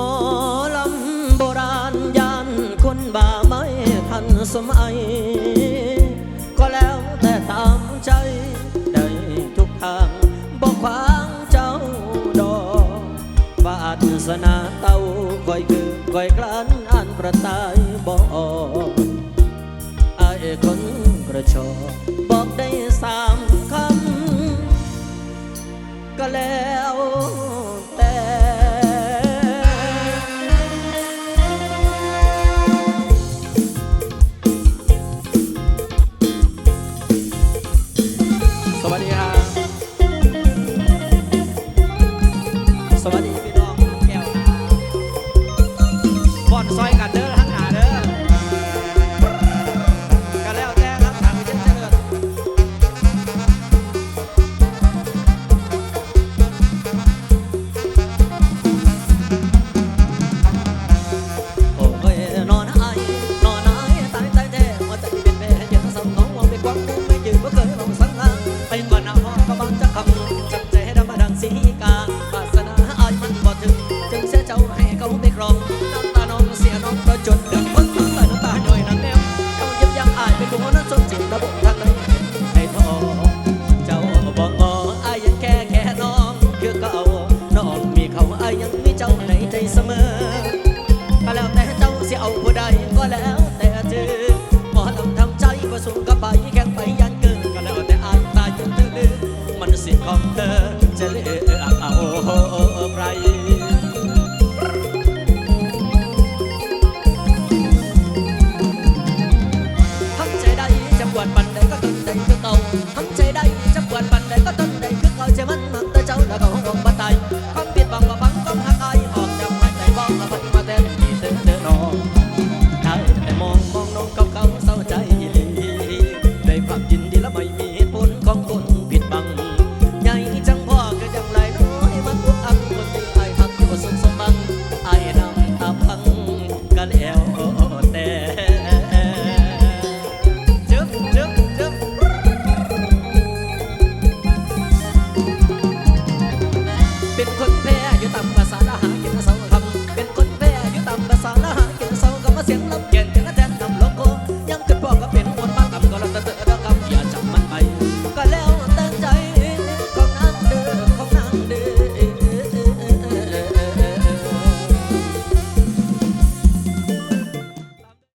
มอลำโบราณยานคนบ่าไม่ทันสมัย ก็แล้วแต่ตามใจได้ทุกทางบอกความเจ้าดอกวาสนาเต้าก่อยคือคอยกลั้นอันประตายบอกอายคนกระชอบอกได้สามคำก็แล้ว สวัสดีครับ สวัสดี สิเอาผู้ใดก็แล้ว